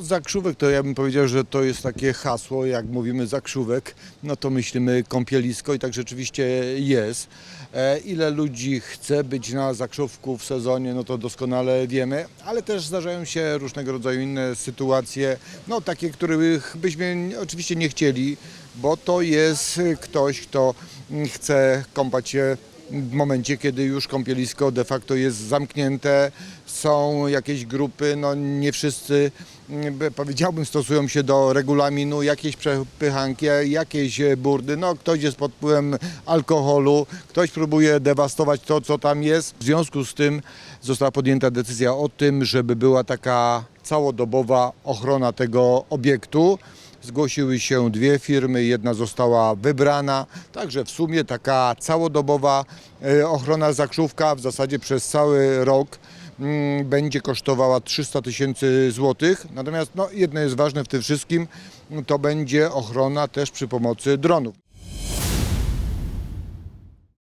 Zakrzówek to ja bym powiedział, że to jest takie hasło, jak mówimy zakrzówek, no to myślimy kąpielisko i tak rzeczywiście jest. E, Ile ludzi chce być na zakrzówku w sezonie, no to doskonale wiemy, ale też zdarzają się różnego rodzaju inne sytuacje, no takie, których byśmy oczywiście nie chcieli, bo to jest ktoś, kto chce kąpać się w momencie, kiedy już kąpielisko de facto jest zamknięte, są jakieś grupy, no nie wszyscy mm, powiedziałbym stosują się do regulaminu, jakieś przepychanki, jakieś burdy, no ktoś jest pod wpływem alkoholu, ktoś próbuje dewastować to, co tam jest. W związku z tym została podjęta decyzja o tym, żeby była taka całodobowa ochrona tego obiektu. Zgłosiły się dwie firmy, jedna została wybrana, także w sumie taka całodobowa e, ochrona zakrzówka w zasadzie przez cały rok mm, będzie kosztowała 300 tysięcy złotych. Natomiast no, jedno jest ważne w tym wszystkim, to będzie ochrona też przy pomocy dronów.